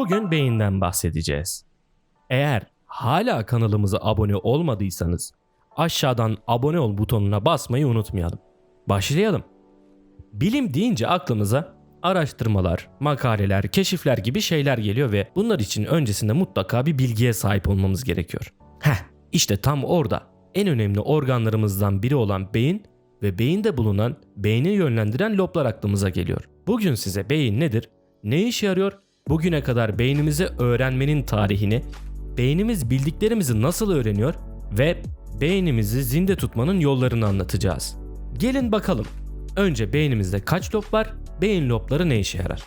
Bugün beyinden bahsedeceğiz. Eğer hala kanalımıza abone olmadıysanız aşağıdan abone ol butonuna basmayı unutmayalım. Başlayalım. Bilim deyince aklımıza araştırmalar, makaleler, keşifler gibi şeyler geliyor ve bunlar için öncesinde mutlaka bir bilgiye sahip olmamız gerekiyor. Heh, işte tam orada en önemli organlarımızdan biri olan beyin ve beyinde bulunan beyni yönlendiren loblar aklımıza geliyor. Bugün size beyin nedir, ne işe yarıyor, bugüne kadar beynimizi öğrenmenin tarihini, beynimiz bildiklerimizi nasıl öğreniyor ve beynimizi zinde tutmanın yollarını anlatacağız. Gelin bakalım. Önce beynimizde kaç lob var, beyin lobları ne işe yarar?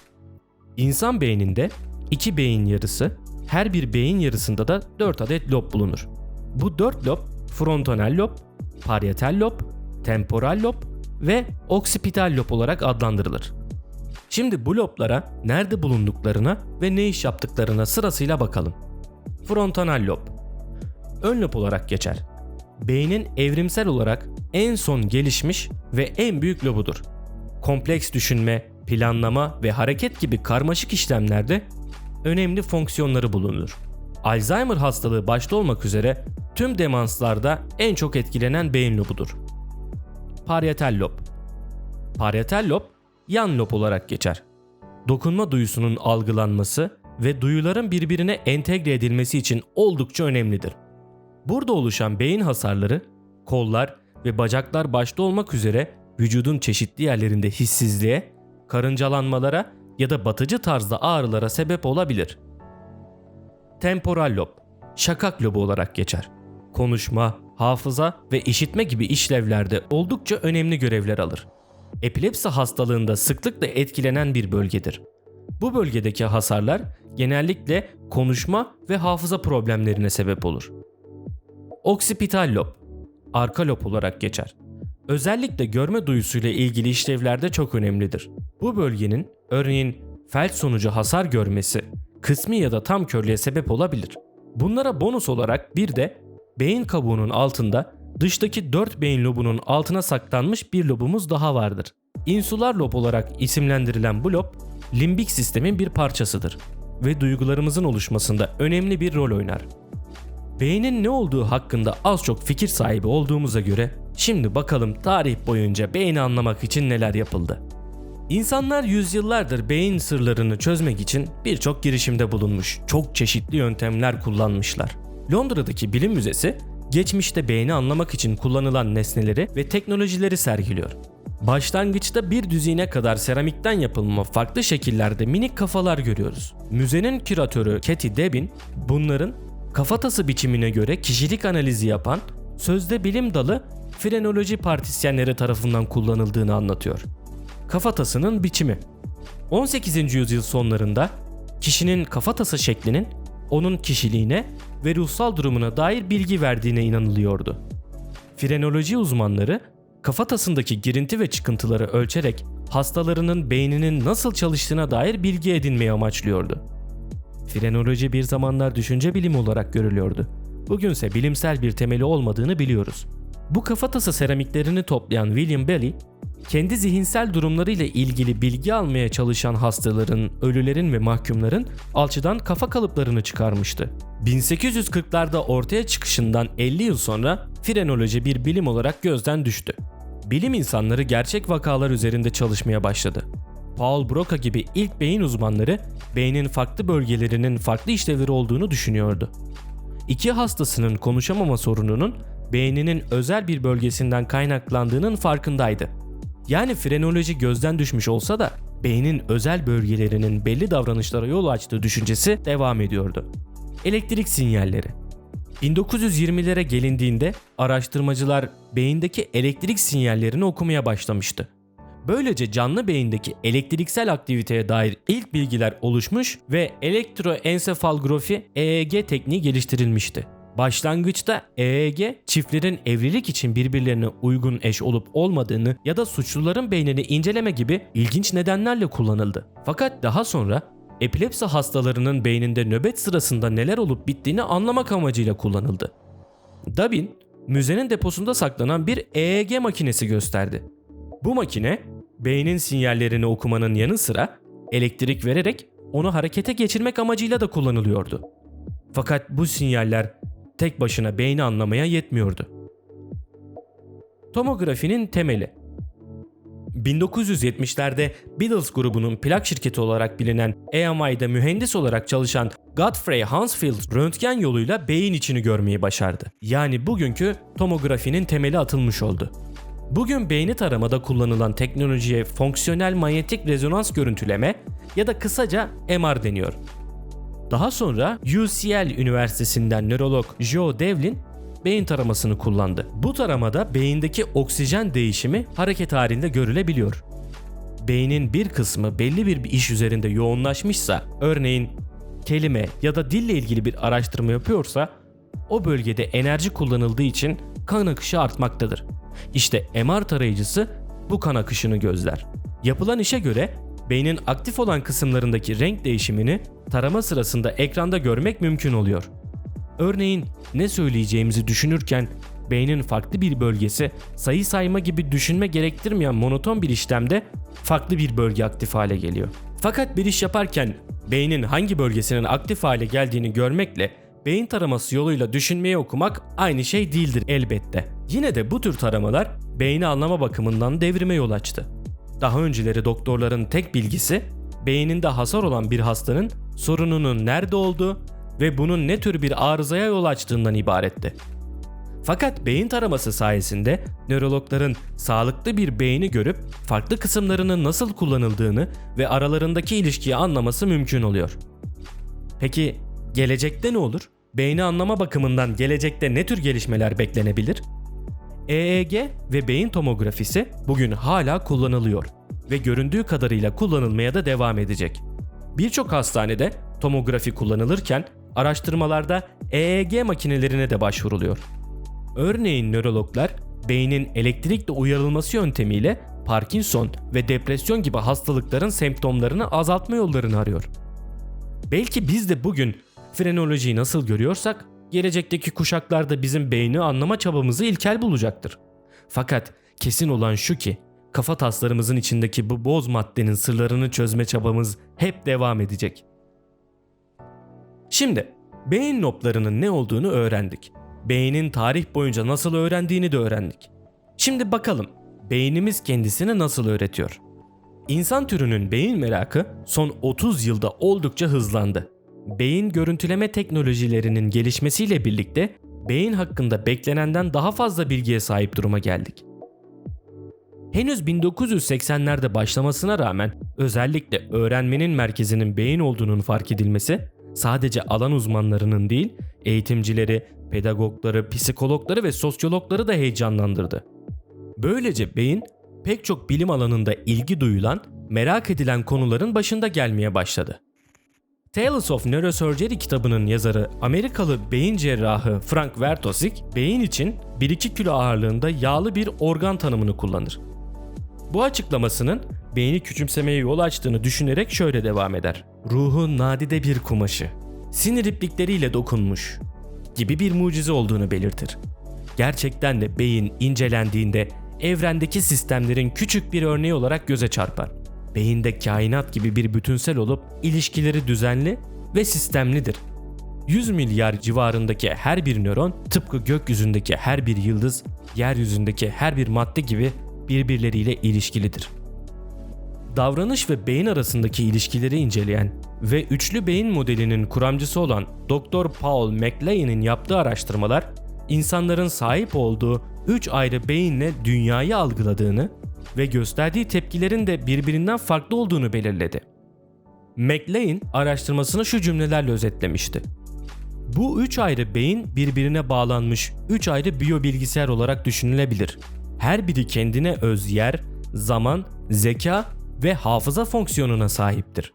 İnsan beyninde iki beyin yarısı, her bir beyin yarısında da 4 adet lob bulunur. Bu 4 lob frontonal lob, parietal lob, temporal lob ve oksipital lob olarak adlandırılır. Şimdi bu nerede bulunduklarına ve ne iş yaptıklarına sırasıyla bakalım. Frontonal lob ön lob olarak geçer. Beynin evrimsel olarak en son gelişmiş ve en büyük lobudur. Kompleks düşünme, planlama ve hareket gibi karmaşık işlemlerde önemli fonksiyonları bulunur. Alzheimer hastalığı başta olmak üzere tüm demanslarda en çok etkilenen beyin lobudur. Parietal lob Parietal lob yan lob olarak geçer. Dokunma duyusunun algılanması ve duyuların birbirine entegre edilmesi için oldukça önemlidir. Burada oluşan beyin hasarları, kollar ve bacaklar başta olmak üzere vücudun çeşitli yerlerinde hissizliğe, karıncalanmalara ya da batıcı tarzda ağrılara sebep olabilir. Temporal lob, şakak lobu olarak geçer. Konuşma, hafıza ve işitme gibi işlevlerde oldukça önemli görevler alır. Epilepsi hastalığında sıklıkla etkilenen bir bölgedir. Bu bölgedeki hasarlar genellikle konuşma ve hafıza problemlerine sebep olur. Oksipital lob, arka lob olarak geçer. Özellikle görme duyusuyla ilgili işlevlerde çok önemlidir. Bu bölgenin örneğin felç sonucu hasar görmesi, kısmi ya da tam körlüğe sebep olabilir. Bunlara bonus olarak bir de beyin kabuğunun altında dıştaki 4 beyin lobunun altına saklanmış bir lobumuz daha vardır. İnsular lob olarak isimlendirilen bu lob limbik sistemin bir parçasıdır ve duygularımızın oluşmasında önemli bir rol oynar. Beynin ne olduğu hakkında az çok fikir sahibi olduğumuza göre şimdi bakalım tarih boyunca beyni anlamak için neler yapıldı. İnsanlar yüzyıllardır beyin sırlarını çözmek için birçok girişimde bulunmuş, çok çeşitli yöntemler kullanmışlar. Londra'daki bilim müzesi geçmişte beyni anlamak için kullanılan nesneleri ve teknolojileri sergiliyor. Başlangıçta bir düzine kadar seramikten yapılma farklı şekillerde minik kafalar görüyoruz. Müzenin küratörü Katie Debin bunların kafatası biçimine göre kişilik analizi yapan sözde bilim dalı frenoloji partisyenleri tarafından kullanıldığını anlatıyor. Kafatasının biçimi 18. yüzyıl sonlarında kişinin kafatası şeklinin onun kişiliğine ve ruhsal durumuna dair bilgi verdiğine inanılıyordu. Frenoloji uzmanları kafatasındaki girinti ve çıkıntıları ölçerek hastalarının beyninin nasıl çalıştığına dair bilgi edinmeyi amaçlıyordu. Frenoloji bir zamanlar düşünce bilimi olarak görülüyordu. Bugünse bilimsel bir temeli olmadığını biliyoruz. Bu kafatası seramiklerini toplayan William Bailey, kendi zihinsel durumlarıyla ilgili bilgi almaya çalışan hastaların, ölülerin ve mahkumların alçıdan kafa kalıplarını çıkarmıştı. 1840'larda ortaya çıkışından 50 yıl sonra frenoloji bir bilim olarak gözden düştü. Bilim insanları gerçek vakalar üzerinde çalışmaya başladı. Paul Broca gibi ilk beyin uzmanları beynin farklı bölgelerinin farklı işlevleri olduğunu düşünüyordu. İki hastasının konuşamama sorununun beyninin özel bir bölgesinden kaynaklandığının farkındaydı. Yani frenoloji gözden düşmüş olsa da beynin özel bölgelerinin belli davranışlara yol açtığı düşüncesi devam ediyordu. Elektrik sinyalleri 1920'lere gelindiğinde araştırmacılar beyindeki elektrik sinyallerini okumaya başlamıştı. Böylece canlı beyindeki elektriksel aktiviteye dair ilk bilgiler oluşmuş ve elektroensefalografi EEG tekniği geliştirilmişti. Başlangıçta EEG çiftlerin evlilik için birbirlerine uygun eş olup olmadığını ya da suçluların beynini inceleme gibi ilginç nedenlerle kullanıldı. Fakat daha sonra epilepsi hastalarının beyninde nöbet sırasında neler olup bittiğini anlamak amacıyla kullanıldı. Dabin, müzenin deposunda saklanan bir EEG makinesi gösterdi. Bu makine beynin sinyallerini okumanın yanı sıra elektrik vererek onu harekete geçirmek amacıyla da kullanılıyordu. Fakat bu sinyaller tek başına beyni anlamaya yetmiyordu. Tomografinin temeli 1970'lerde Beatles grubunun plak şirketi olarak bilinen EMI'de mühendis olarak çalışan Godfrey Hansfield röntgen yoluyla beyin içini görmeyi başardı. Yani bugünkü tomografinin temeli atılmış oldu. Bugün beyni taramada kullanılan teknolojiye fonksiyonel manyetik rezonans görüntüleme ya da kısaca MR deniyor. Daha sonra UCL Üniversitesi'nden nörolog Joe Devlin beyin taramasını kullandı. Bu taramada beyindeki oksijen değişimi hareket halinde görülebiliyor. Beynin bir kısmı belli bir iş üzerinde yoğunlaşmışsa, örneğin kelime ya da dille ilgili bir araştırma yapıyorsa, o bölgede enerji kullanıldığı için kan akışı artmaktadır. İşte MR tarayıcısı bu kan akışını gözler. Yapılan işe göre beynin aktif olan kısımlarındaki renk değişimini tarama sırasında ekranda görmek mümkün oluyor. Örneğin ne söyleyeceğimizi düşünürken beynin farklı bir bölgesi sayı sayma gibi düşünme gerektirmeyen monoton bir işlemde farklı bir bölge aktif hale geliyor. Fakat bir iş yaparken beynin hangi bölgesinin aktif hale geldiğini görmekle beyin taraması yoluyla düşünmeyi okumak aynı şey değildir elbette. Yine de bu tür taramalar beyni anlama bakımından devrime yol açtı. Daha önceleri doktorların tek bilgisi beyninde hasar olan bir hastanın sorununun nerede olduğu ve bunun ne tür bir arızaya yol açtığından ibaretti. Fakat beyin taraması sayesinde nörologların sağlıklı bir beyni görüp farklı kısımlarının nasıl kullanıldığını ve aralarındaki ilişkiyi anlaması mümkün oluyor. Peki gelecekte ne olur? Beyni anlama bakımından gelecekte ne tür gelişmeler beklenebilir? EEG ve beyin tomografisi bugün hala kullanılıyor ve göründüğü kadarıyla kullanılmaya da devam edecek. Birçok hastanede tomografi kullanılırken araştırmalarda EEG makinelerine de başvuruluyor. Örneğin nörologlar beynin elektrikle uyarılması yöntemiyle Parkinson ve depresyon gibi hastalıkların semptomlarını azaltma yollarını arıyor. Belki biz de bugün frenolojiyi nasıl görüyorsak gelecekteki kuşaklarda bizim beyni anlama çabamızı ilkel bulacaktır. Fakat kesin olan şu ki kafa taslarımızın içindeki bu boz maddenin sırlarını çözme çabamız hep devam edecek. Şimdi beyin noplarının ne olduğunu öğrendik. Beynin tarih boyunca nasıl öğrendiğini de öğrendik. Şimdi bakalım beynimiz kendisini nasıl öğretiyor? İnsan türünün beyin merakı son 30 yılda oldukça hızlandı. Beyin görüntüleme teknolojilerinin gelişmesiyle birlikte beyin hakkında beklenenden daha fazla bilgiye sahip duruma geldik. Henüz 1980'lerde başlamasına rağmen özellikle öğrenmenin merkezinin beyin olduğunun fark edilmesi sadece alan uzmanlarının değil, eğitimcileri, pedagogları, psikologları ve sosyologları da heyecanlandırdı. Böylece beyin pek çok bilim alanında ilgi duyulan, merak edilen konuların başında gelmeye başladı. Tales of Neurosurgery kitabının yazarı Amerikalı beyin cerrahı Frank Wertosik, beyin için 1-2 kilo ağırlığında yağlı bir organ tanımını kullanır. Bu açıklamasının beyni küçümsemeye yol açtığını düşünerek şöyle devam eder. Ruhu nadide bir kumaşı, sinir iplikleriyle dokunmuş gibi bir mucize olduğunu belirtir. Gerçekten de beyin incelendiğinde evrendeki sistemlerin küçük bir örneği olarak göze çarpar. Beyinde kainat gibi bir bütünsel olup ilişkileri düzenli ve sistemlidir. 100 milyar civarındaki her bir nöron tıpkı gökyüzündeki her bir yıldız, yeryüzündeki her bir madde gibi birbirleriyle ilişkilidir. Davranış ve beyin arasındaki ilişkileri inceleyen ve üçlü beyin modelinin kuramcısı olan Dr. Paul MacLean'in yaptığı araştırmalar insanların sahip olduğu üç ayrı beyinle dünyayı algıladığını ve gösterdiği tepkilerin de birbirinden farklı olduğunu belirledi. MacLean araştırmasını şu cümlelerle özetlemişti. Bu üç ayrı beyin birbirine bağlanmış üç ayrı biyobilgisayar olarak düşünülebilir. Her biri kendine öz yer, zaman, zeka ve hafıza fonksiyonuna sahiptir.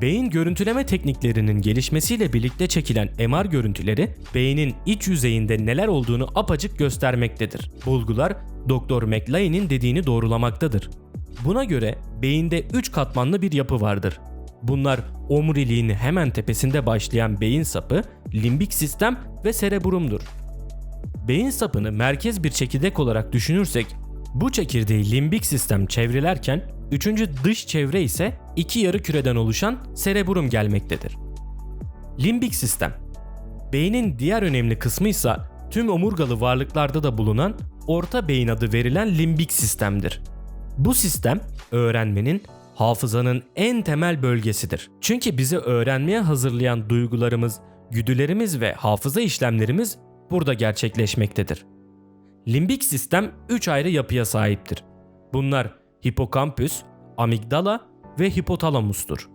Beyin görüntüleme tekniklerinin gelişmesiyle birlikte çekilen MR görüntüleri beynin iç yüzeyinde neler olduğunu apacık göstermektedir. Bulgular Dr. McLean'in dediğini doğrulamaktadır. Buna göre beyinde 3 katmanlı bir yapı vardır. Bunlar omuriliğin hemen tepesinde başlayan beyin sapı, limbik sistem ve serebrumdur. Beyin sapını merkez bir çekirdek olarak düşünürsek Bu çekirdeği limbik sistem çevrelerken üçüncü dış çevre ise iki yarı küreden oluşan serebrum gelmektedir. Limbik sistem Beynin diğer önemli kısmı ise tüm omurgalı varlıklarda da bulunan orta beyin adı verilen limbik sistemdir. Bu sistem öğrenmenin, hafızanın en temel bölgesidir. Çünkü bizi öğrenmeye hazırlayan duygularımız, güdülerimiz ve hafıza işlemlerimiz burada gerçekleşmektedir. Limbik sistem 3 ayrı yapıya sahiptir. Bunlar hipokampüs, amigdala ve hipotalamustur.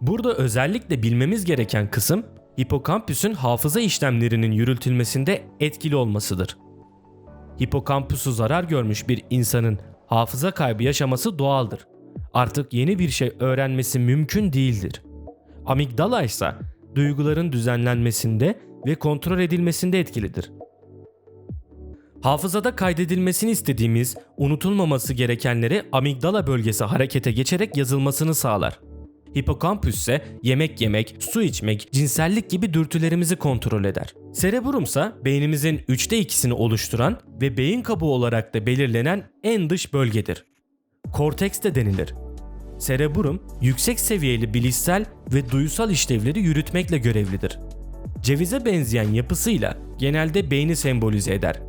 Burada özellikle bilmemiz gereken kısım hipokampüsün hafıza işlemlerinin yürütülmesinde etkili olmasıdır. Hipokampüsü zarar görmüş bir insanın hafıza kaybı yaşaması doğaldır. Artık yeni bir şey öğrenmesi mümkün değildir. Amigdala ise duyguların düzenlenmesinde ve kontrol edilmesinde etkilidir. Hafızada kaydedilmesini istediğimiz, unutulmaması gerekenleri amigdala bölgesi harekete geçerek yazılmasını sağlar. Hipokampüs ise yemek yemek, su içmek, cinsellik gibi dürtülerimizi kontrol eder. Serebrum ise beynimizin üçte ikisini oluşturan ve beyin kabuğu olarak da belirlenen en dış bölgedir. Korteks de denilir. Serebrum, yüksek seviyeli bilişsel ve duysal işlevleri yürütmekle görevlidir. Cevize benzeyen yapısıyla genelde beyni sembolize eder.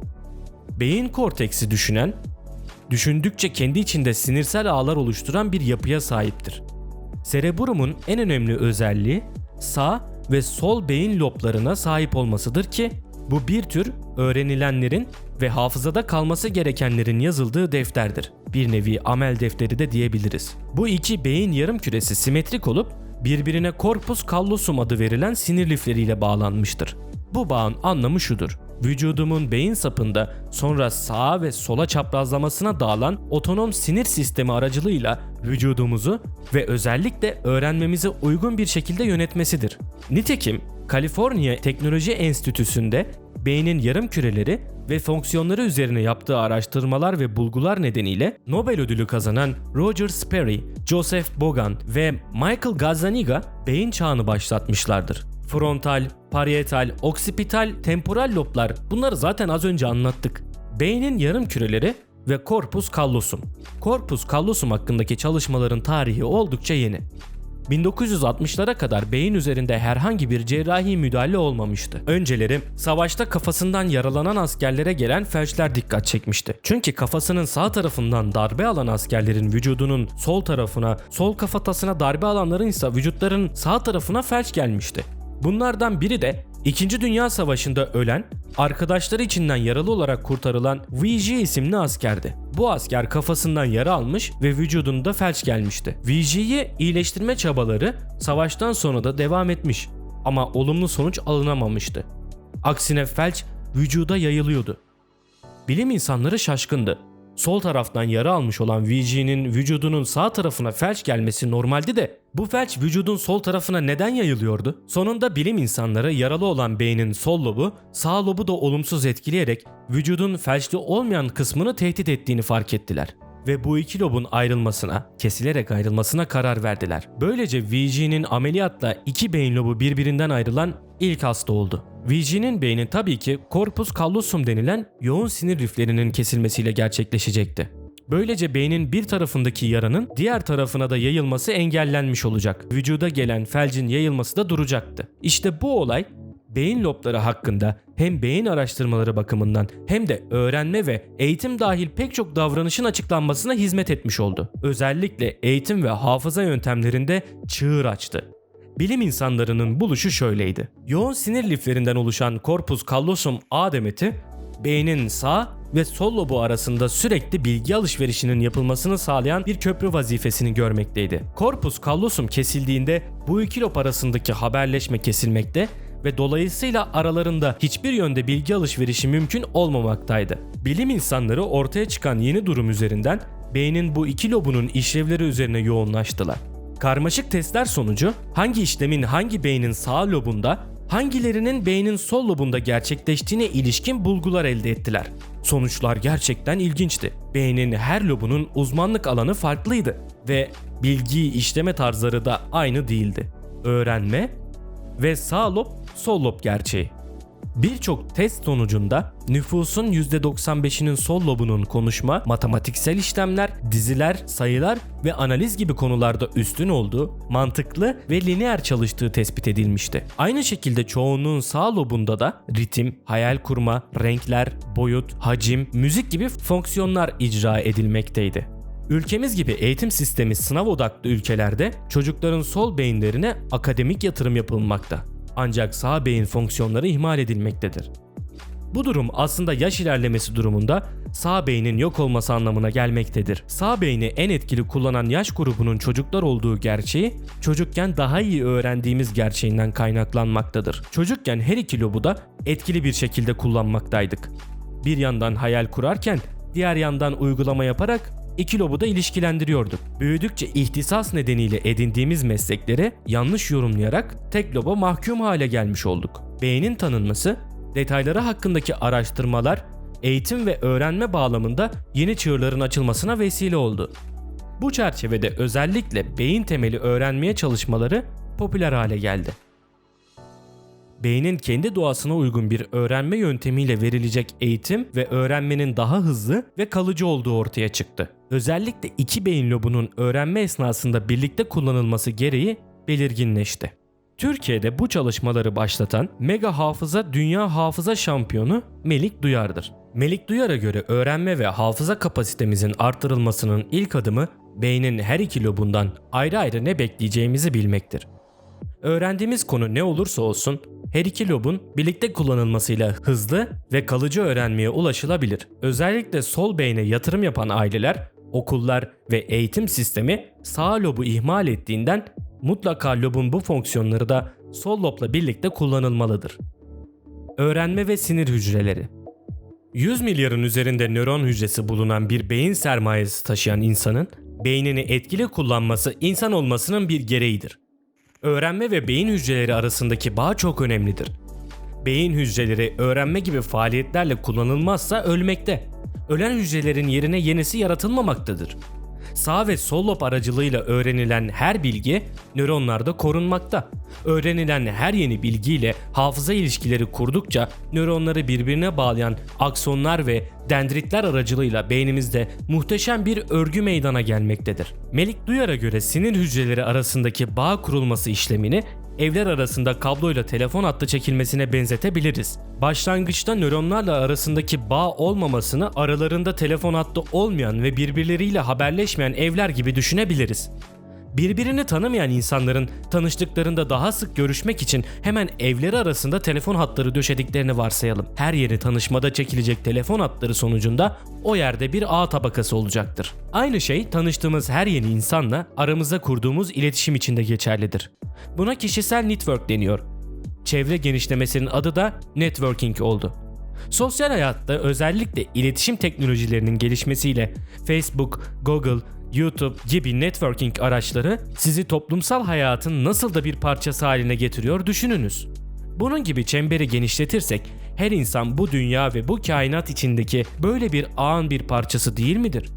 Beyin korteksi düşünen, düşündükçe kendi içinde sinirsel ağlar oluşturan bir yapıya sahiptir. Serebrumun en önemli özelliği sağ ve sol beyin loblarına sahip olmasıdır ki bu bir tür öğrenilenlerin ve hafızada kalması gerekenlerin yazıldığı defterdir. Bir nevi amel defteri de diyebiliriz. Bu iki beyin yarım küresi simetrik olup birbirine corpus callosum adı verilen sinir lifleriyle bağlanmıştır. Bu bağın anlamı şudur. Vücudumun beyin sapında sonra sağa ve sola çaprazlamasına dağılan otonom sinir sistemi aracılığıyla vücudumuzu ve özellikle öğrenmemize uygun bir şekilde yönetmesidir. Nitekim Kaliforniya Teknoloji Enstitüsü'nde beynin yarım küreleri ve fonksiyonları üzerine yaptığı araştırmalar ve bulgular nedeniyle Nobel ödülü kazanan Roger Sperry, Joseph Bogan ve Michael Gazzaniga beyin çağını başlatmışlardır. Frontal, parietal, oksipital, temporal loblar bunları zaten az önce anlattık. Beynin yarım küreleri ve corpus callosum. Corpus callosum hakkındaki çalışmaların tarihi oldukça yeni. 1960'lara kadar beyin üzerinde herhangi bir cerrahi müdahale olmamıştı. Önceleri savaşta kafasından yaralanan askerlere gelen felçler dikkat çekmişti. Çünkü kafasının sağ tarafından darbe alan askerlerin vücudunun sol tarafına, sol kafatasına darbe alanların ise vücutların sağ tarafına felç gelmişti. Bunlardan biri de 2. Dünya Savaşı'nda ölen, arkadaşları içinden yaralı olarak kurtarılan VJ isimli askerdi. Bu asker kafasından yara almış ve vücudunda felç gelmişti. VJ'yi iyileştirme çabaları savaştan sonra da devam etmiş ama olumlu sonuç alınamamıştı. Aksine felç vücuda yayılıyordu. Bilim insanları şaşkındı. Sol taraftan yara almış olan VG'nin vücudunun sağ tarafına felç gelmesi normaldi de bu felç vücudun sol tarafına neden yayılıyordu? Sonunda bilim insanları yaralı olan beynin sol lobu sağ lobu da olumsuz etkileyerek vücudun felçli olmayan kısmını tehdit ettiğini fark ettiler ve bu iki lobun ayrılmasına, kesilerek ayrılmasına karar verdiler. Böylece VG'nin ameliyatla iki beyin lobu birbirinden ayrılan ilk hasta oldu. VG'nin beyni tabii ki corpus callosum denilen yoğun sinir liflerinin kesilmesiyle gerçekleşecekti. Böylece beynin bir tarafındaki yaranın diğer tarafına da yayılması engellenmiş olacak. Vücuda gelen felcin yayılması da duracaktı. İşte bu olay beyin lobları hakkında hem beyin araştırmaları bakımından hem de öğrenme ve eğitim dahil pek çok davranışın açıklanmasına hizmet etmiş oldu. Özellikle eğitim ve hafıza yöntemlerinde çığır açtı. Bilim insanlarının buluşu şöyleydi. Yoğun sinir liflerinden oluşan corpus callosum A demeti, beynin sağ ve sol lobu arasında sürekli bilgi alışverişinin yapılmasını sağlayan bir köprü vazifesini görmekteydi. Corpus callosum kesildiğinde bu iki lob arasındaki haberleşme kesilmekte ve dolayısıyla aralarında hiçbir yönde bilgi alışverişi mümkün olmamaktaydı. Bilim insanları ortaya çıkan yeni durum üzerinden beynin bu iki lobunun işlevleri üzerine yoğunlaştılar. Karmaşık testler sonucu hangi işlemin hangi beynin sağ lobunda, hangilerinin beynin sol lobunda gerçekleştiğine ilişkin bulgular elde ettiler. Sonuçlar gerçekten ilginçti. Beynin her lobunun uzmanlık alanı farklıydı ve bilgiyi işleme tarzları da aynı değildi. Öğrenme ve sağ lob sol lob gerçeği. Birçok test sonucunda nüfusun %95'inin sol lobunun konuşma, matematiksel işlemler, diziler, sayılar ve analiz gibi konularda üstün olduğu, mantıklı ve lineer çalıştığı tespit edilmişti. Aynı şekilde çoğunluğun sağ lobunda da ritim, hayal kurma, renkler, boyut, hacim, müzik gibi fonksiyonlar icra edilmekteydi. Ülkemiz gibi eğitim sistemi sınav odaklı ülkelerde çocukların sol beyinlerine akademik yatırım yapılmakta. Ancak sağ beyin fonksiyonları ihmal edilmektedir. Bu durum aslında yaş ilerlemesi durumunda sağ beynin yok olması anlamına gelmektedir. Sağ beyni en etkili kullanan yaş grubunun çocuklar olduğu gerçeği çocukken daha iyi öğrendiğimiz gerçeğinden kaynaklanmaktadır. Çocukken her iki lobu da etkili bir şekilde kullanmaktaydık. Bir yandan hayal kurarken diğer yandan uygulama yaparak iki lobu da ilişkilendiriyorduk. Büyüdükçe ihtisas nedeniyle edindiğimiz meslekleri yanlış yorumlayarak tek loba mahkum hale gelmiş olduk. Beynin tanınması, detayları hakkındaki araştırmalar, eğitim ve öğrenme bağlamında yeni çığırların açılmasına vesile oldu. Bu çerçevede özellikle beyin temeli öğrenmeye çalışmaları popüler hale geldi beynin kendi doğasına uygun bir öğrenme yöntemiyle verilecek eğitim ve öğrenmenin daha hızlı ve kalıcı olduğu ortaya çıktı. Özellikle iki beyin lobunun öğrenme esnasında birlikte kullanılması gereği belirginleşti. Türkiye'de bu çalışmaları başlatan mega hafıza dünya hafıza şampiyonu Melik Duyar'dır. Melik Duyar'a göre öğrenme ve hafıza kapasitemizin artırılmasının ilk adımı beynin her iki lobundan ayrı ayrı ne bekleyeceğimizi bilmektir. Öğrendiğimiz konu ne olursa olsun her iki lobun birlikte kullanılmasıyla hızlı ve kalıcı öğrenmeye ulaşılabilir. Özellikle sol beyne yatırım yapan aileler, okullar ve eğitim sistemi sağ lobu ihmal ettiğinden mutlaka lobun bu fonksiyonları da sol lobla birlikte kullanılmalıdır. Öğrenme ve sinir hücreleri 100 milyarın üzerinde nöron hücresi bulunan bir beyin sermayesi taşıyan insanın beynini etkili kullanması insan olmasının bir gereğidir. Öğrenme ve beyin hücreleri arasındaki bağ çok önemlidir. Beyin hücreleri öğrenme gibi faaliyetlerle kullanılmazsa ölmekte. Ölen hücrelerin yerine yenisi yaratılmamaktadır. Sağ ve sol lob aracılığıyla öğrenilen her bilgi nöronlarda korunmakta. Öğrenilen her yeni bilgiyle hafıza ilişkileri kurdukça nöronları birbirine bağlayan aksonlar ve dendritler aracılığıyla beynimizde muhteşem bir örgü meydana gelmektedir. Melik Duyar'a göre sinir hücreleri arasındaki bağ kurulması işlemini evler arasında kabloyla telefon hattı çekilmesine benzetebiliriz. Başlangıçta nöronlarla arasındaki bağ olmamasını aralarında telefon hattı olmayan ve birbirleriyle haberleşmeyen evler gibi düşünebiliriz. Birbirini tanımayan insanların tanıştıklarında daha sık görüşmek için hemen evleri arasında telefon hatları döşediklerini varsayalım. Her yeni tanışmada çekilecek telefon hatları sonucunda o yerde bir ağ tabakası olacaktır. Aynı şey tanıştığımız her yeni insanla aramızda kurduğumuz iletişim için de geçerlidir. Buna kişisel network deniyor. Çevre genişlemesinin adı da networking oldu. Sosyal hayatta özellikle iletişim teknolojilerinin gelişmesiyle Facebook, Google, YouTube gibi networking araçları sizi toplumsal hayatın nasıl da bir parçası haline getiriyor düşününüz. Bunun gibi çemberi genişletirsek her insan bu dünya ve bu kainat içindeki böyle bir ağın bir parçası değil midir?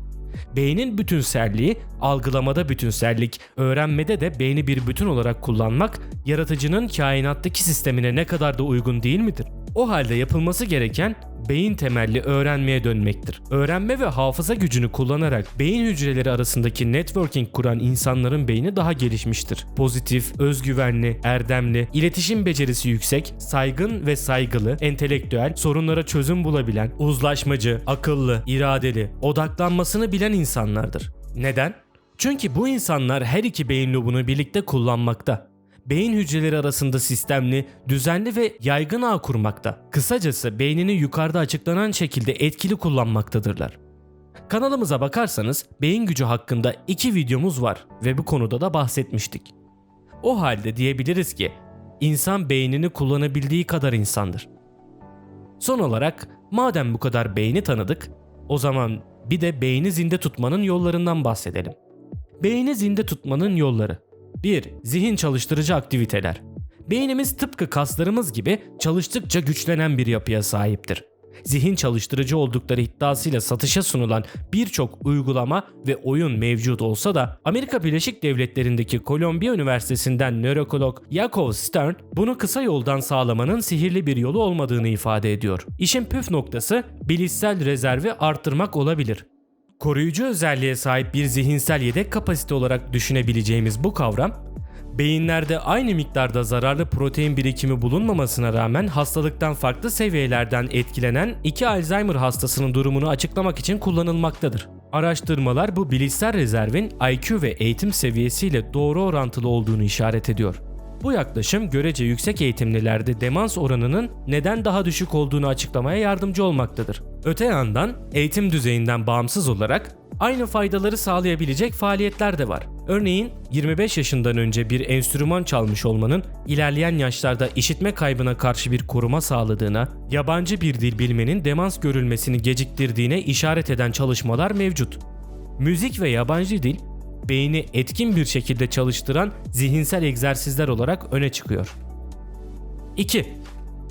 Beynin bütünselliği, algılamada bütünsellik, öğrenmede de beyni bir bütün olarak kullanmak yaratıcının kainattaki sistemine ne kadar da uygun değil midir? O halde yapılması gereken beyin temelli öğrenmeye dönmektir. Öğrenme ve hafıza gücünü kullanarak beyin hücreleri arasındaki networking kuran insanların beyni daha gelişmiştir. Pozitif, özgüvenli, erdemli, iletişim becerisi yüksek, saygın ve saygılı, entelektüel, sorunlara çözüm bulabilen, uzlaşmacı, akıllı, iradeli, odaklanmasını bilen insanlardır. Neden? Çünkü bu insanlar her iki beyin lobunu birlikte kullanmakta beyin hücreleri arasında sistemli, düzenli ve yaygın ağ kurmakta. Kısacası beynini yukarıda açıklanan şekilde etkili kullanmaktadırlar. Kanalımıza bakarsanız beyin gücü hakkında iki videomuz var ve bu konuda da bahsetmiştik. O halde diyebiliriz ki insan beynini kullanabildiği kadar insandır. Son olarak madem bu kadar beyni tanıdık, o zaman bir de beyni zinde tutmanın yollarından bahsedelim. Beyni zinde tutmanın yolları. 1. Zihin çalıştırıcı aktiviteler. Beynimiz tıpkı kaslarımız gibi çalıştıkça güçlenen bir yapıya sahiptir. zihin çalıştırıcı oldukları iddiasıyla satışa sunulan birçok uygulama ve oyun mevcut olsa da Amerika Birleşik Devletleri'ndeki Columbia Üniversitesi'nden nörokolog Yakov Stern bunu kısa yoldan sağlamanın sihirli bir yolu olmadığını ifade ediyor. İşin püf noktası bilişsel rezervi arttırmak olabilir. Koruyucu özelliğe sahip bir zihinsel yedek kapasite olarak düşünebileceğimiz bu kavram Beyinlerde aynı miktarda zararlı protein birikimi bulunmamasına rağmen hastalıktan farklı seviyelerden etkilenen iki Alzheimer hastasının durumunu açıklamak için kullanılmaktadır. Araştırmalar bu bilişsel rezervin IQ ve eğitim seviyesiyle doğru orantılı olduğunu işaret ediyor. Bu yaklaşım görece yüksek eğitimlilerde demans oranının neden daha düşük olduğunu açıklamaya yardımcı olmaktadır. Öte yandan eğitim düzeyinden bağımsız olarak aynı faydaları sağlayabilecek faaliyetler de var. Örneğin 25 yaşından önce bir enstrüman çalmış olmanın ilerleyen yaşlarda işitme kaybına karşı bir koruma sağladığına, yabancı bir dil bilmenin demans görülmesini geciktirdiğine işaret eden çalışmalar mevcut. Müzik ve yabancı dil beyni etkin bir şekilde çalıştıran zihinsel egzersizler olarak öne çıkıyor. 2.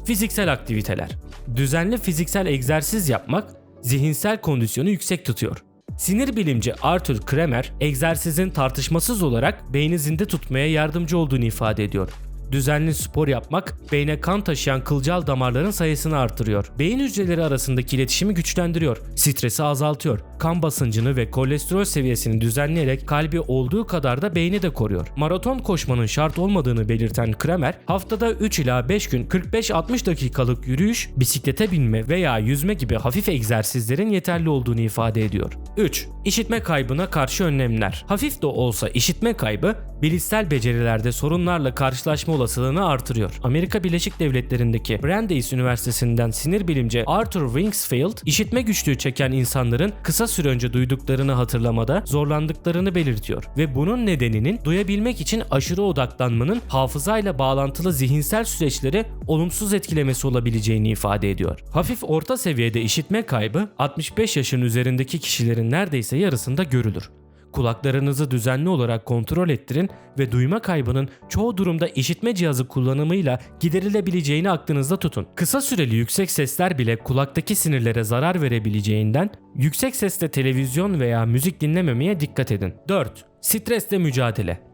Fiziksel aktiviteler. Düzenli fiziksel egzersiz yapmak zihinsel kondisyonu yüksek tutuyor. Sinir bilimci Arthur Kremer, egzersizin tartışmasız olarak beyni zinde tutmaya yardımcı olduğunu ifade ediyor. Düzenli spor yapmak beyne kan taşıyan kılcal damarların sayısını artırıyor. Beyin hücreleri arasındaki iletişimi güçlendiriyor. Stresi azaltıyor. Kan basıncını ve kolesterol seviyesini düzenleyerek kalbi olduğu kadar da beyni de koruyor. Maraton koşmanın şart olmadığını belirten Kramer, haftada 3 ila 5 gün 45-60 dakikalık yürüyüş, bisiklete binme veya yüzme gibi hafif egzersizlerin yeterli olduğunu ifade ediyor. 3. İşitme kaybına karşı önlemler. Hafif de olsa işitme kaybı bilişsel becerilerde sorunlarla karşılaşma olasılığını artırıyor. Amerika Birleşik Devletleri'ndeki Brandeis Üniversitesi'nden sinir bilimci Arthur Wingsfield, işitme güçlüğü çeken insanların kısa süre önce duyduklarını hatırlamada zorlandıklarını belirtiyor ve bunun nedeninin duyabilmek için aşırı odaklanmanın hafızayla bağlantılı zihinsel süreçleri olumsuz etkilemesi olabileceğini ifade ediyor. Hafif orta seviyede işitme kaybı 65 yaşın üzerindeki kişilerin neredeyse yarısında görülür. Kulaklarınızı düzenli olarak kontrol ettirin ve duyma kaybının çoğu durumda işitme cihazı kullanımıyla giderilebileceğini aklınızda tutun. Kısa süreli yüksek sesler bile kulaktaki sinirlere zarar verebileceğinden yüksek sesle televizyon veya müzik dinlememeye dikkat edin. 4. Stresle mücadele.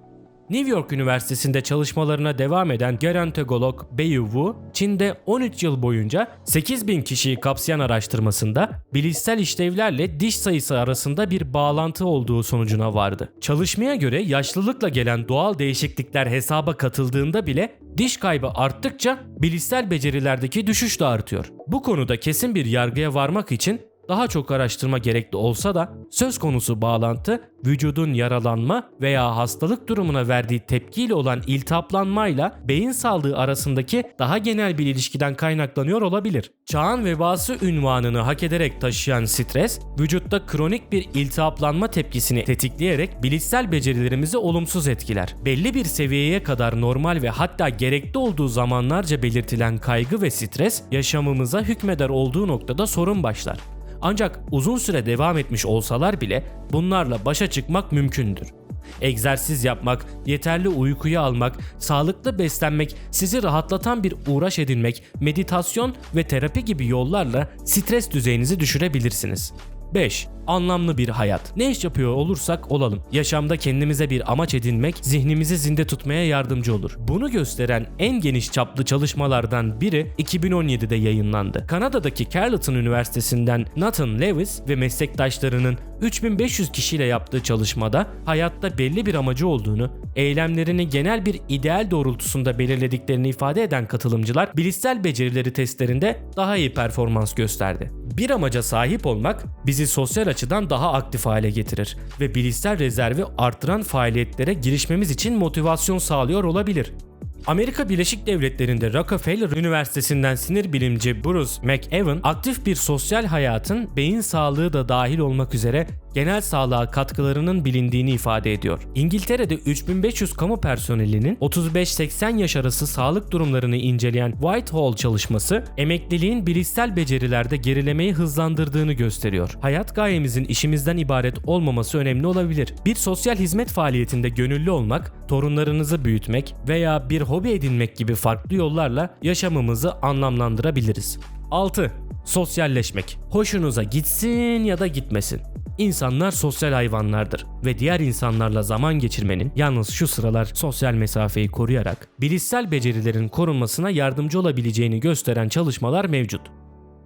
New York Üniversitesi'nde çalışmalarına devam eden gerontolog Beyu Wu, Çin'de 13 yıl boyunca 8000 kişiyi kapsayan araştırmasında bilişsel işlevlerle diş sayısı arasında bir bağlantı olduğu sonucuna vardı. Çalışmaya göre yaşlılıkla gelen doğal değişiklikler hesaba katıldığında bile diş kaybı arttıkça bilişsel becerilerdeki düşüş de artıyor. Bu konuda kesin bir yargıya varmak için daha çok araştırma gerekli olsa da söz konusu bağlantı vücudun yaralanma veya hastalık durumuna verdiği tepkiyle olan iltihaplanmayla beyin sağlığı arasındaki daha genel bir ilişkiden kaynaklanıyor olabilir. Çağın vebası ünvanını hak ederek taşıyan stres, vücutta kronik bir iltihaplanma tepkisini tetikleyerek bilişsel becerilerimizi olumsuz etkiler. Belli bir seviyeye kadar normal ve hatta gerekli olduğu zamanlarca belirtilen kaygı ve stres yaşamımıza hükmeder olduğu noktada sorun başlar. Ancak uzun süre devam etmiş olsalar bile bunlarla başa çıkmak mümkündür. Egzersiz yapmak, yeterli uykuyu almak, sağlıklı beslenmek, sizi rahatlatan bir uğraş edinmek, meditasyon ve terapi gibi yollarla stres düzeyinizi düşürebilirsiniz. 5. Anlamlı bir hayat. Ne iş yapıyor olursak olalım. Yaşamda kendimize bir amaç edinmek zihnimizi zinde tutmaya yardımcı olur. Bunu gösteren en geniş çaplı çalışmalardan biri 2017'de yayınlandı. Kanada'daki Carleton Üniversitesi'nden Nathan Lewis ve meslektaşlarının 3500 kişiyle yaptığı çalışmada hayatta belli bir amacı olduğunu, eylemlerini genel bir ideal doğrultusunda belirlediklerini ifade eden katılımcılar bilişsel becerileri testlerinde daha iyi performans gösterdi. Bir amaca sahip olmak bizi sosyal açıdan daha aktif hale getirir ve bilişsel rezervi artıran faaliyetlere girişmemiz için motivasyon sağlıyor olabilir. Amerika Birleşik Devletleri'nde Rockefeller Üniversitesi'nden sinir bilimci Bruce McEwan, aktif bir sosyal hayatın beyin sağlığı da dahil olmak üzere genel sağlığa katkılarının bilindiğini ifade ediyor. İngiltere'de 3500 kamu personelinin 35-80 yaş arası sağlık durumlarını inceleyen Whitehall çalışması, emekliliğin bilişsel becerilerde gerilemeyi hızlandırdığını gösteriyor. Hayat gayemizin işimizden ibaret olmaması önemli olabilir. Bir sosyal hizmet faaliyetinde gönüllü olmak, torunlarınızı büyütmek veya bir hobi edinmek gibi farklı yollarla yaşamımızı anlamlandırabiliriz. 6. Sosyalleşmek. Hoşunuza gitsin ya da gitmesin. İnsanlar sosyal hayvanlardır ve diğer insanlarla zaman geçirmenin yalnız şu sıralar sosyal mesafeyi koruyarak bilişsel becerilerin korunmasına yardımcı olabileceğini gösteren çalışmalar mevcut.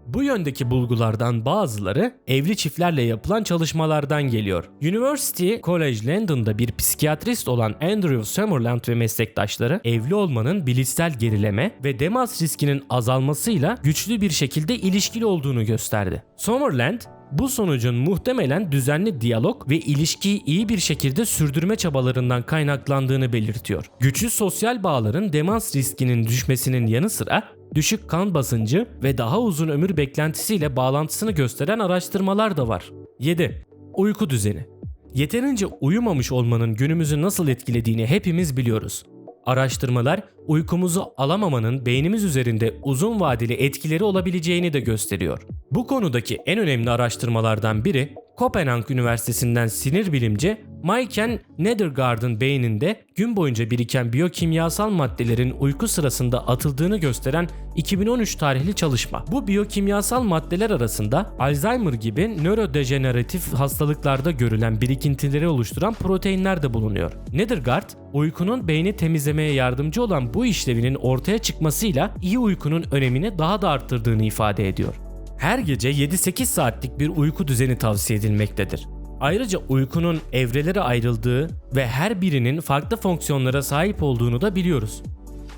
Bu yöndeki bulgulardan bazıları evli çiftlerle yapılan çalışmalardan geliyor. University College London'da bir psikiyatrist olan Andrew Summerland ve meslektaşları evli olmanın bilişsel gerileme ve demans riskinin azalmasıyla güçlü bir şekilde ilişkili olduğunu gösterdi. Summerland bu sonucun muhtemelen düzenli diyalog ve ilişkiyi iyi bir şekilde sürdürme çabalarından kaynaklandığını belirtiyor. Güçlü sosyal bağların demans riskinin düşmesinin yanı sıra düşük kan basıncı ve daha uzun ömür beklentisiyle bağlantısını gösteren araştırmalar da var. 7. Uyku düzeni. Yeterince uyumamış olmanın günümüzü nasıl etkilediğini hepimiz biliyoruz. Araştırmalar uykumuzu alamamanın beynimiz üzerinde uzun vadeli etkileri olabileceğini de gösteriyor. Bu konudaki en önemli araştırmalardan biri Kopenhag Üniversitesi'nden sinir bilimci Maiken Nedergaard'ın beyninde gün boyunca biriken biyokimyasal maddelerin uyku sırasında atıldığını gösteren 2013 tarihli çalışma. Bu biyokimyasal maddeler arasında Alzheimer gibi nörodejeneratif hastalıklarda görülen birikintileri oluşturan proteinler de bulunuyor. Nedergaard, uykunun beyni temizlemeye yardımcı olan bu işlevinin ortaya çıkmasıyla iyi uykunun önemini daha da arttırdığını ifade ediyor. Her gece 7-8 saatlik bir uyku düzeni tavsiye edilmektedir. Ayrıca uykunun evrelere ayrıldığı ve her birinin farklı fonksiyonlara sahip olduğunu da biliyoruz.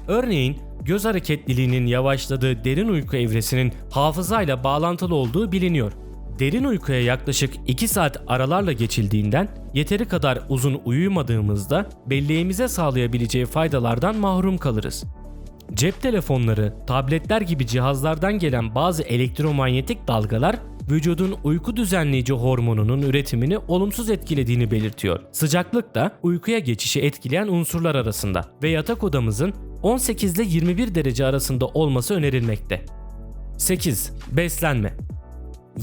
Örneğin göz hareketliliğinin yavaşladığı derin uyku evresinin hafızayla bağlantılı olduğu biliniyor. Derin uykuya yaklaşık 2 saat aralarla geçildiğinden yeteri kadar uzun uyumadığımızda belleğimize sağlayabileceği faydalardan mahrum kalırız. Cep telefonları, tabletler gibi cihazlardan gelen bazı elektromanyetik dalgalar vücudun uyku düzenleyici hormonunun üretimini olumsuz etkilediğini belirtiyor. Sıcaklık da uykuya geçişi etkileyen unsurlar arasında ve yatak odamızın 18 ile 21 derece arasında olması önerilmekte. 8. Beslenme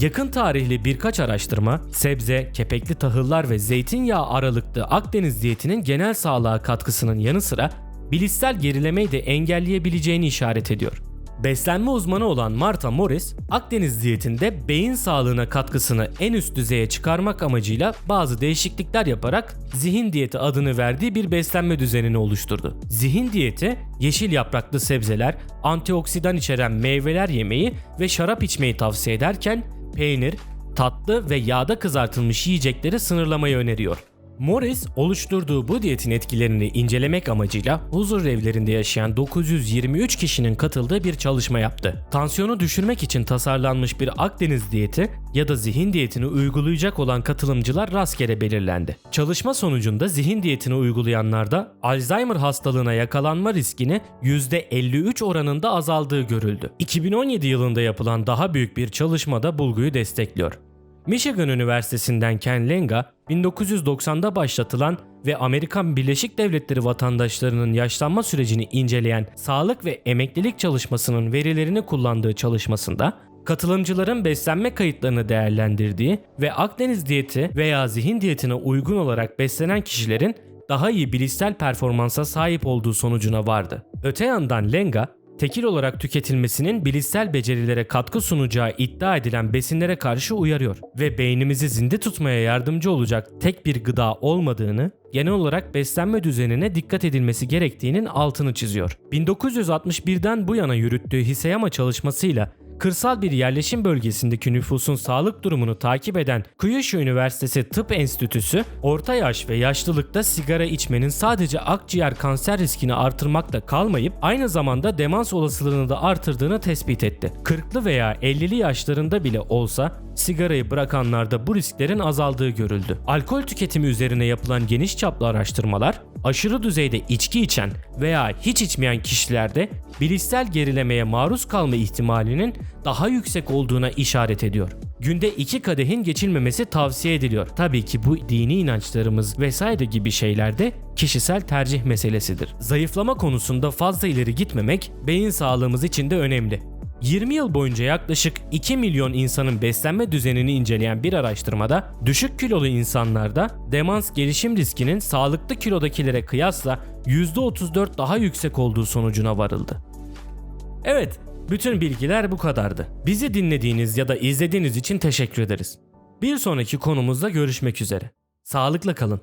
Yakın tarihli birkaç araştırma, sebze, kepekli tahıllar ve zeytinyağı aralıklı Akdeniz diyetinin genel sağlığa katkısının yanı sıra bilişsel gerilemeyi de engelleyebileceğini işaret ediyor. Beslenme uzmanı olan Marta Morris, Akdeniz diyetinde beyin sağlığına katkısını en üst düzeye çıkarmak amacıyla bazı değişiklikler yaparak zihin diyeti adını verdiği bir beslenme düzenini oluşturdu. Zihin diyeti, yeşil yapraklı sebzeler, antioksidan içeren meyveler yemeyi ve şarap içmeyi tavsiye ederken peynir, tatlı ve yağda kızartılmış yiyecekleri sınırlamayı öneriyor. Morris oluşturduğu bu diyetin etkilerini incelemek amacıyla huzur evlerinde yaşayan 923 kişinin katıldığı bir çalışma yaptı. Tansiyonu düşürmek için tasarlanmış bir Akdeniz diyeti ya da zihin diyetini uygulayacak olan katılımcılar rastgele belirlendi. Çalışma sonucunda zihin diyetini uygulayanlarda Alzheimer hastalığına yakalanma riskini %53 oranında azaldığı görüldü. 2017 yılında yapılan daha büyük bir çalışma da bulguyu destekliyor. Michigan Üniversitesi'nden Ken Lenga, 1990'da başlatılan ve Amerikan Birleşik Devletleri vatandaşlarının yaşlanma sürecini inceleyen sağlık ve emeklilik çalışmasının verilerini kullandığı çalışmasında katılımcıların beslenme kayıtlarını değerlendirdiği ve Akdeniz diyeti veya zihin diyetine uygun olarak beslenen kişilerin daha iyi bilişsel performansa sahip olduğu sonucuna vardı. Öte yandan Lenga, tekil olarak tüketilmesinin bilişsel becerilere katkı sunacağı iddia edilen besinlere karşı uyarıyor ve beynimizi zinde tutmaya yardımcı olacak tek bir gıda olmadığını, genel olarak beslenme düzenine dikkat edilmesi gerektiğinin altını çiziyor. 1961'den bu yana yürüttüğü Hiseyama çalışmasıyla kırsal bir yerleşim bölgesindeki nüfusun sağlık durumunu takip eden Kyushu Üniversitesi Tıp Enstitüsü, orta yaş ve yaşlılıkta sigara içmenin sadece akciğer kanser riskini artırmakla kalmayıp aynı zamanda demans olasılığını da artırdığını tespit etti. 40'lı veya 50'li yaşlarında bile olsa sigarayı bırakanlarda bu risklerin azaldığı görüldü. Alkol tüketimi üzerine yapılan geniş çaplı araştırmalar, aşırı düzeyde içki içen veya hiç içmeyen kişilerde bilişsel gerilemeye maruz kalma ihtimalinin daha yüksek olduğuna işaret ediyor. Günde iki kadehin geçilmemesi tavsiye ediliyor. Tabii ki bu dini inançlarımız vesaire gibi şeylerde kişisel tercih meselesidir. Zayıflama konusunda fazla ileri gitmemek beyin sağlığımız için de önemli. 20 yıl boyunca yaklaşık 2 milyon insanın beslenme düzenini inceleyen bir araştırmada düşük kilolu insanlarda demans gelişim riskinin sağlıklı kilodakilere kıyasla %34 daha yüksek olduğu sonucuna varıldı. Evet, Bütün bilgiler bu kadardı. Bizi dinlediğiniz ya da izlediğiniz için teşekkür ederiz. Bir sonraki konumuzda görüşmek üzere. Sağlıkla kalın.